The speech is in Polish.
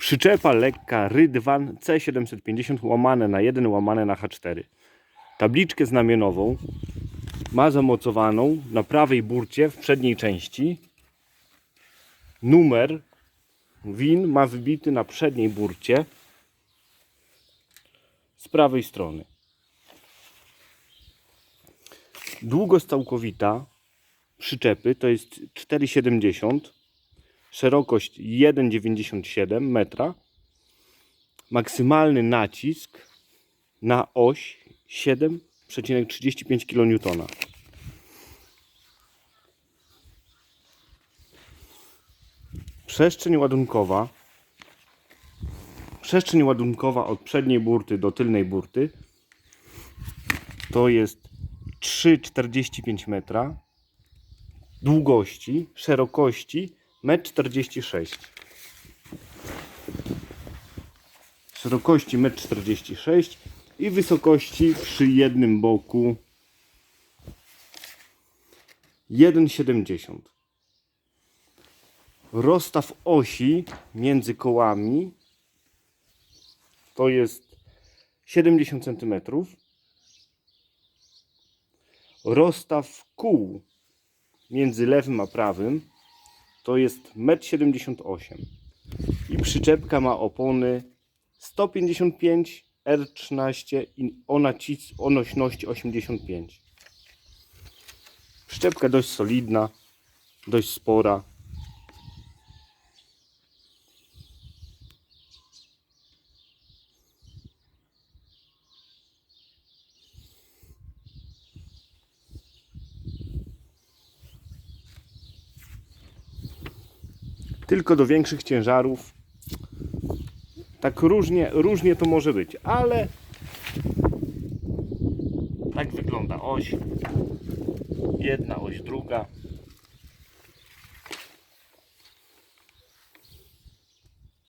Przyczepa lekka Rydwan C750 łamane na 1 łamane na H4. Tabliczkę znamionową ma zamocowaną na prawej burcie w przedniej części. Numer win ma wybity na przedniej burcie z prawej strony. Długość całkowita przyczepy to jest 4,70 szerokość 1,97 metra, maksymalny nacisk na oś 7,35 kN. Przestrzeń ładunkowa przestrzeń ładunkowa od przedniej burty do tylnej burty to jest 3,45 metra długości, szerokości 1,46 m. Szerokości 1,46 m i wysokości przy jednym boku 1,70 m. Rozstaw osi między kołami to jest 70 cm. Rozstaw kół między lewym a prawym to jest 1,78 m. I przyczepka ma opony 155 R13 i o, nacis- o nośności 85. Przyczepka dość solidna, dość spora. Tylko do większych ciężarów. Tak różnie, różnie to może być, ale tak wygląda oś. Jedna oś, druga.